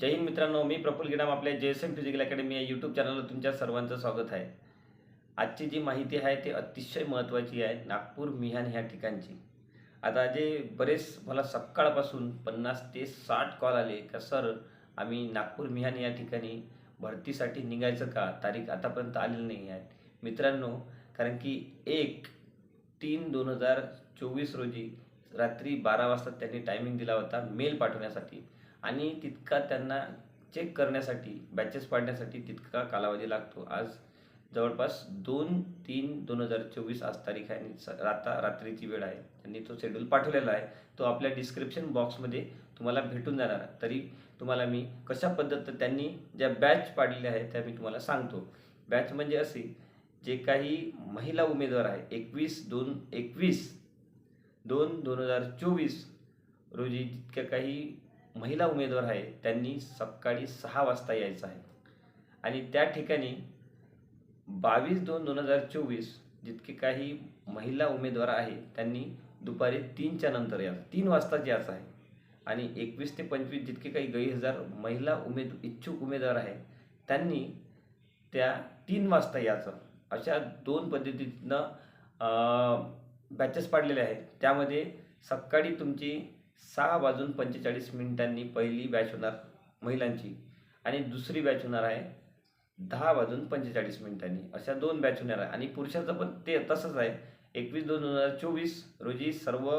जय हिंद मित्रांनो मी प्रफुल गिडाम आपल्या J S M physical academy या यूट्यूब चॅनलवर तुमच्या सर्वांचं स्वागत आहे. आजची जी माहिती आहे ती अतिशय महत्त्वाची आहे नागपूर मिहान ह्या ठिकाणची. आता जे बरेच मला सकाळपासून पन्नास ते साठ कॉल आले का सर आम्ही नागपूर मिहान या ठिकाणी भरतीसाठी निघायचं का? तारीख आतापर्यंत आलेली नाही आहे. मित्रांनो कारण की एक तीन दोन हजार चोवीस रोजी रात्री बारा वाजता त्यांनी टायमिंग दिला होता मेल पाठवण्यासाठी. आणि तितका त्यांना चेक करण्यासाठी बॅचेस पाडण्यासाठी तितका कालावधी लागतो. आज जवळपास दोन तीन दोन हजार चोवीस आज तारीख आहे. आणि स- आता रात्रीची वेळ आहे. त्यांनी तो शेड्यूल पाठवलेला आहे. तो आपल्या डिस्क्रिप्शन बॉक्समध्ये तुम्हाला भेटून जाणार. तरी तुम्हाला मी कशा पद्धत त्यांनी ज्या बॅच पाडलेल्या आहेत त्या मी तुम्हाला सांगतो. बॅच म्हणजे असे जे काही महिला उमेदवार आहे एकवीस दोन एकवीस दोन दोन हजार चोवीस रोजी जितक्या काही महिला उमेदवार आहे त्यांनी सकाळी सहा वाजता यायचं आहे. आणि त्या ठिकाणी बावीस दोन दोन हजार चोवीस जितके काही महिला उमेदवार आहे त्यांनी दुपारी तीनच्या नंतर या तीन वाजताच यायचं आहे. आणि एकवीस ते पंचवीस जितके काही गैरहजार महिला उमेद इच्छुक उमेदवार आहे त्यांनी त्या तीन वाजता यायचं. अशा दोन पद्धतीनं बॅचेस पाडलेले आहेत. त्यामध्ये सकाळी तुमची सहा वाजून पंचेचाळीस मिनिटांनी पहिली बॅच होणार महिलांची आणि दुसरी बॅच होणार आहे दहा वाजून पंचेचाळीस मिनिटांनी. अशा दोन बॅच होणार आहे. आणि पुरुषाचं पण ते तसंच आहे. एकवीस दोन दोन हजार चोवीस रोजी सर्व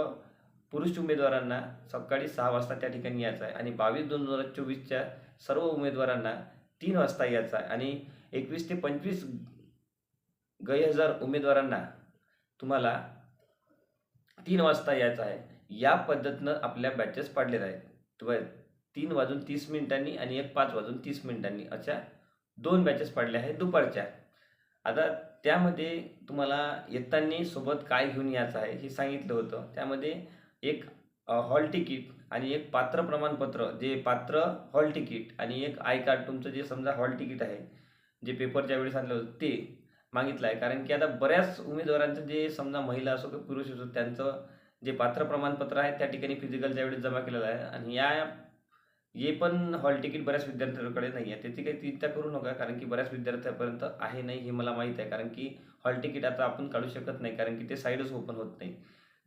पुरुष उमेदवारांना सकाळी सहा वाजता त्या ठिकाणी यायचं आहे. आणि बावीस दोन दोन हजार चोवीसच्या सर्व उमेदवारांना तीन वाजता यायचं आहे. आणि एकवीस ते पंचवीस गैरहजार उमेदवारांना तुम्हाला तीन वाजता यायचं आहे. या पद्धतीनं आपल्या बॅचेस पाडलेल्या आहेत. तीन वाजून तीस मिनिटांनी आणि एक पाच वाजून तीस मिनिटांनी अशा दोन बॅचेस पाडल्या आहेत दुपारच्या. आता त्यामध्ये तुम्हाला येताना सोबत काय घेऊन यायचं आहे हे सांगितलं होतं. त्यामध्ये एक हॉल तिकीट आणि एक पात्र प्रमाणपत्र जे पात्र हॉल तिकीट आणि एक आय कार्ड तुमचं जे समजा हॉल तिकीट आहे जे पेपरच्या वेळेस आणलं होतं ते मागितलं आहे. कारण की आता बऱ्याच उमेदवारांचं जे समजा महिला असो किंवा पुरुष असो त्यांचं जे पात्र प्रमाणपत्र आहे त्या ठिकाणी फिजिकलच्या ज्यावेळेस जमा केलेलं आहे आणि या हे पण हॉल तिकीट बऱ्याच विद्यार्थ्यांकडे नाही आहे त्याची काही चिंता करू नका कारण की बऱ्याच विद्यार्थ्यांपर्यंत आहे नाही हे मला माहीत आहे कारण की हॉल तिकीट आता आपण काढू शकत नाही कारण की ते साईडच ओपन होत नाही.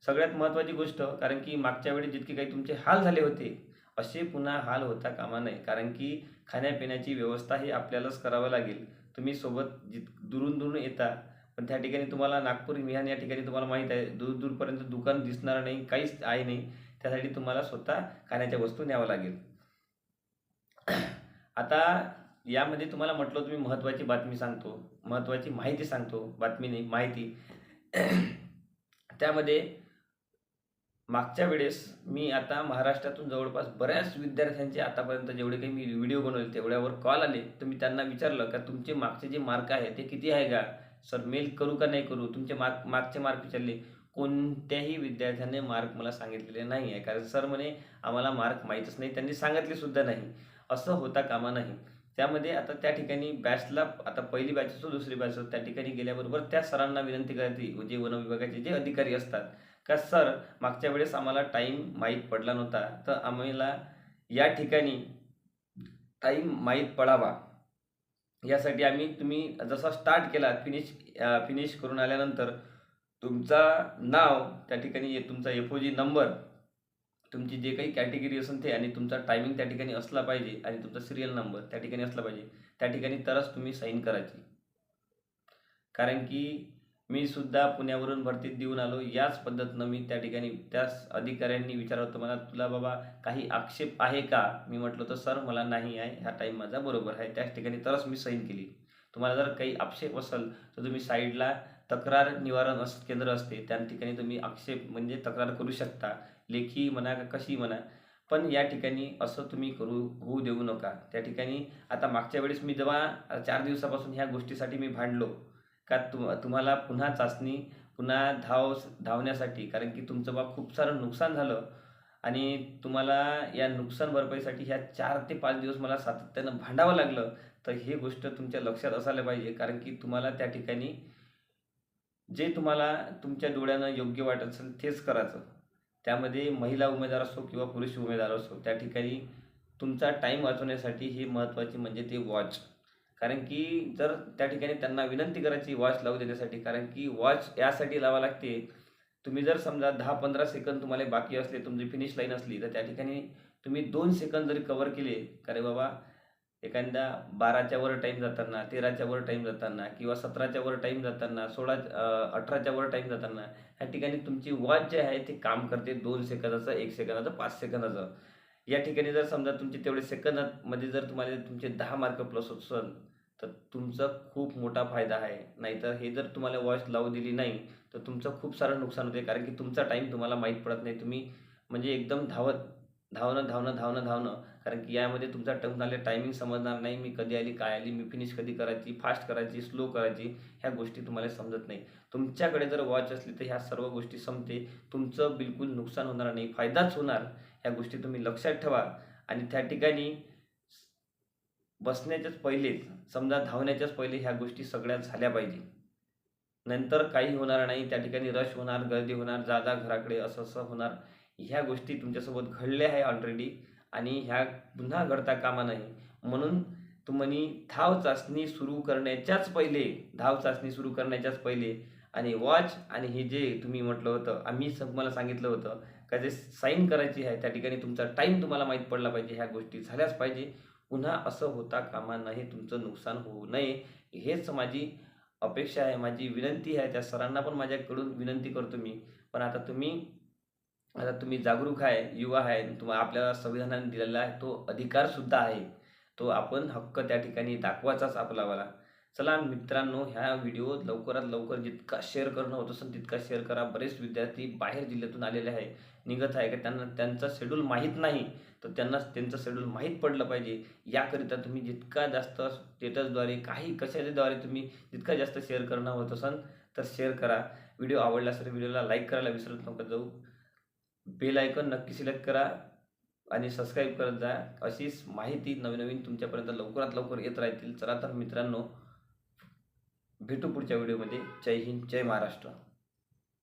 सगळ्यात महत्त्वाची गोष्ट कारण की मागच्या वेळी जितके काही तुमचे हाल झाले होते असे पुन्हा हाल होता कामा नये कारण की खाण्यापिण्याची व्यवस्था ही आपल्यालाच करावं लागेल. तुम्ही सोबत जित दुरून दुरून येता पण त्या ठिकाणी तुम्हाला नागपूर मिहान या ठिकाणी तुम्हाला माहीत आहे दूर दूरपर्यंत दुकान दिसणार नाही काहीच आहे नाही. त्यासाठी तुम्हाला स्वतः खाण्याच्या वस्तू न्यावं लागेल. आता यामध्ये तुम्हाला म्हटलं तुम्ही महत्त्वाची बातमी सांगतो. महत्त्वाची माहिती सांगतो. बातमी नाही माहिती. त्यामध्ये मागच्या वेळेस मी आता महाराष्ट्रातून जवळपास बऱ्याच विद्यार्थ्यांचे आतापर्यंत जेवढे काही मी व्हिडिओ बनवले तेवढ्यावर कॉल आले तर मी त्यांना विचारलं का तुमचे मागचे जे मार्क आहे ते किती आहे का? सर मेल करू का नाही करू तुमचे मार्क मागचे मार्क विचारले कोणत्याही विद्यार्थ्याने मार्क मला सांगितलेले नाही आहे कारण सर म्हणे आम्हाला मार्क माहीतच नाही त्यांनी सांगितले सुद्धा नाही. असं होता कामा नाही. त्यामध्ये आता त्या ठिकाणी बॅचला आता पहिली बॅच असो दुसरी बॅच असो त्या ठिकाणी गेल्याबरोबर त्या सरांना विनंती करायची जे वन विभागाचे जे अधिकारी असतात का सर मागच्या वेळेस आम्हाला टाईम माहीत पडला नव्हता तर आम्हाला या ठिकाणी टाईम माहीत पडावा. यासाठी आम्ही तुम्ही जसा स्टार्ट केला फिनिश फिनिश करून आल्यानंतर तुमचा नाव त्या ठिकाणी ये- तुमचा एफ ओ जी नंबर तुमची जे काही कॅटेगरी असेल ते आणि तुमचा टायमिंग त्या ठिकाणी असला पाहिजे आणि तुमचा सिरियल नंबर त्या ठिकाणी असला पाहिजे त्या ठिकाणी तरच तुम्ही साईन करायची. कारण की मी सुद्धा पुण्यावरून भरतीत देऊन आलो. याच पद्धतीनं मी त्या ठिकाणी त्याच अधिकाऱ्यांनी विचारलं होतं मला तुला बाबा काही आक्षेप आहे का? मी म्हटलं तर सर मला नाही आहे. हा टाईम माझा बरोबर आहे. त्याच ठिकाणी तरच मी सैन केली. तुम्हाला जर काही आक्षेप असेल तर तुम्ही साईडला तक्रार निवारण अस केंद्र असते त्या ठिकाणी तुम्ही आक्षेप म्हणजे तक्रार करू शकता. लेखी म्हणा का कशी म्हणा पण या ठिकाणी असं तुम्ही करू होऊ देऊ नका. त्या ठिकाणी आता मागच्या वेळेस मी जेव्हा चार दिवसापासून ह्या गोष्टीसाठी मी भांडलो का तुम तुम्हाला पुन्हा चाचणी पुन्हा धाव धावण्यासाठी कारण की तुमचं बा खूप सारं नुकसान झालं. आणि तुम्हाला या नुकसान भरपाईसाठी ह्या चार ते पाच दिवस मला सातत्यानं भांडावं लागलं. तर हे गोष्ट तुमच्या लक्षात असायला पाहिजे कारण की तुम्हाला त्या ठिकाणी जे तुम्हाला तुमच्या डोळ्यानं योग्य वाटत असेल तेच करायचं. त्यामध्ये महिला उमेदवार असो किंवा पुरुष उमेदवार असो त्या ठिकाणी तुमचा टाईम वाचवण्यासाठी हे महत्त्वाची म्हणजे ते वॉच कारण की जर त्या ठिकाणी त्यांना विनंती करायची वॉच लावू देण्यासाठी कारण की वॉच यासाठी लावा लागते. तुम्ही जर समजा दहा पंधरा सेकंद तुम्हाला बाकी असले तुमची फिनिश लाईन असली तर त्या ठिकाणी तुम्ही दोन सेकंद जरी कवर केले का रे बाबा एखाद्या बाराच्या वर टाईम जाताना तेराच्या वर टाईम जाताना किंवा सतराच्या वर टाईम जाताना सोळा अठराच्या वर टाईम जाताना ह्या ठिकाणी तुमची वॉच जे आहे ते काम करते दोन सेकंदाचं एक सेकंदाचं पाच सेकंदाचं या ठिकाणी जर समजा तुमचे तेवढे सेकंदामध्ये जर तुम्हाला तुमचे दहा मार्क प्लस असेल तर तुमचा खूप मोठा फायदा आहे. नाहीतर हे जर तुम्हाला वॉच लावू दिली नाही तर तुमचं खूप सारं नुकसान होते. कारण की तुमचा टाईम तुम्हाला माहीत पडत नाही. तुम्ही म्हणजे एकदम धावत धावणं धावणं धावणं धावणं. कारण की यामध्ये तुमचा टर्मनाले टायमिंग समजणार नाही. मी कधी आली काय आली मी फिनिश कधी करायची फास्ट करायची स्लो करायची ह्या गोष्टी तुम्हाला समजत नाही. तुमच्याकडे जर वॉच असली तर ह्या सर्व गोष्टी समते तुमचं बिलकुल नुकसान होणार नाही. फायदाच होणार. ह्या गोष्टी तुम्ही लक्षात ठेवा. आणि त्या ठिकाणी बसण्याच्याच पहिलेच समजा धावण्याच्याच पहिले ह्या गोष्टी सगळ्या झाल्या पाहिजे. नंतर काही होणार नाही त्या ठिकाणी रश होणार गर्दी होणार जा जा घराकडे असं असं होणार. ह्या गोष्टी तुमच्यासोबत घडल्या आहे ऑलरेडी आणि ह्या पुन्हा घडता कामा नाही. म्हणून तुम्ही धाव चाचणी सुरू करण्याच्याच पहिले धाव चाचणी सुरू करण्याच्याच पहिले आणि वॉच आणि हे जे तुम्ही म्हटलं होतं आम्ही मला तुम्हाला सांगितलं होतं का जे साईन करायची आहे त्या ठिकाणी तुमचा टाईम तुम्हाला माहीत पडला पाहिजे ह्या गोष्टी झाल्याच पाहिजे. पुन्हा असं होता कामा नाही तुमचं नुकसान होऊ नये. हेच माझी अपेक्षा आहे माझी विनंती आहे. त्या सरांना पण माझ्याकडून विनंती करतो मी. पण आता तुम्ही आता तुम्ही जागरूक आहे युवा आहे तुम्हाला आपल्याला संविधानाने दिलेला आहे तो अधिकारसुद्धा आहे. तो आपण हक्क त्या ठिकाणी दाखवायचाच आपलावाला चला मित्रांनो ह्या व्हिडिओ लवकरात लवकर जितका शेअर करणं होत असेल तितका शेअर करा. बरेच विद्यार्थी बाहेर जिल्ह्यातून आलेले आहे. निघत आहे का त्यांना त्यांचा शेड्यूल माहीत नाही तर त्यांना त्यांचं शेड्यूल माहीत पडलं पाहिजे. याकरिता तुम्ही जितका जास्त स्टेटसद्वारे काही कशाच्याद्वारे तुम्ही जितका जास्त शेअर करणं होत असाल तर शेअर करा. व्हिडिओ आवडला असेल व्हिडिओला लाईक करायला विसरत नका जाऊ. बेल आयकॉन नक्की सिलेक्ट करा आणि सबस्क्राईब करत जा. अशीच माहिती नवीन नवीन तुमच्यापर्यंत लवकरात लवकर येत राहतील. चला तर मित्रांनो भेटू पुढच्या व्हिडिओमध्ये जय हिंद जय महाराष्ट्र.